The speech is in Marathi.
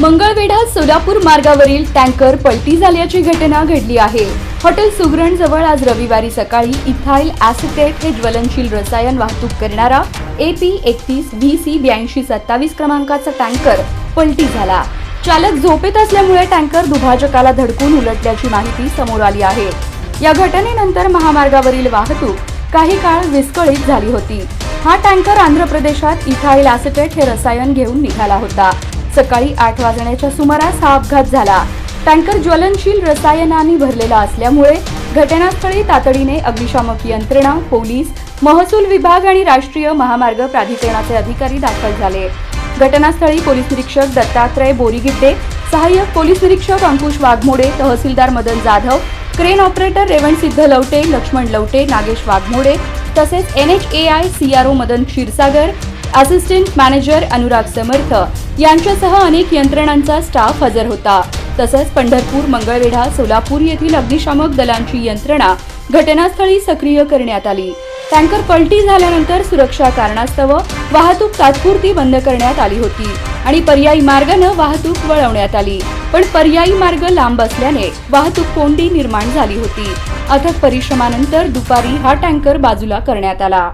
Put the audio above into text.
मंगळवेढा सोलापूर मार्गावरील टँकर पलटी झाल्याची घटना घडली आहे. हॉटेल सुगरण जवळ आज रविवारी सकाळी इथाईल ॲसिटेट हे ज्वलनशील रसायन वाहतूक करणारा एपी एकतीस व्ही सी ब्याऐंशी सत्तावीस क्रमांकाचा टँकर पलटी झाला. चालक झोपेत असल्यामुळे टँकर दुभाजकाला धडकून उलटल्याची माहिती समोर आली आहे. या घटनेनंतर महामार्गावरील वाहतूक काही काळ विस्कळीत झाली होती. हा टँकर आंध्र प्रदेशात इथाईल ॲसिटेट हे रसायन घेऊन निघाला होता. सकाळी आठ वाजण्याच्या सुमारास हा अपघात झाला. टँकर ज्वलनशील रसायनाने भरलेला असल्यामुळे घटनास्थळी तातडीने अग्निशामक यंत्रणा पोलीस महसूल विभाग आणि राष्ट्रीय महामार्ग प्राधिकरणाचे अधिकारी दाखल झाले. घटनास्थळी पोलीस निरीक्षक दत्तात्रय बोरीगिट्टे सहाय्यक पोलीस निरीक्षक अंकुश वाघमोडे तहसीलदार मदन जाधव क्रेन ऑपरेटर रेवण सिद्ध लवटे लक्ष्मण लवटे नागेश वाघमोडे तसेच N H A I C R O Madan Kshirsagar assistant manager Anurag Samarth. यांच्यासह अनेक यंत्रणांचा स्टाफ हजर होता. तसंच पंढरपूर मंगळवेढा सोलापूर येथील अग्निशामक दलांची यंत्रणा घटनास्थळी सक्रिय करण्यात आली. टँकर पलटी झाल्यानंतर सुरक्षा कारणास्तव वाहतूक तात्पुरती बंद करण्यात आली होती आणि पर्यायी मार्गानं वाहतूक वळवण्यात आली. पण पर्यायी मार्ग लांब असल्याने वाहतूक कोंडी निर्माण झाली होती. अथक परिश्रमानंतर दुपारी हा टँकर बाजूला करण्यात आला.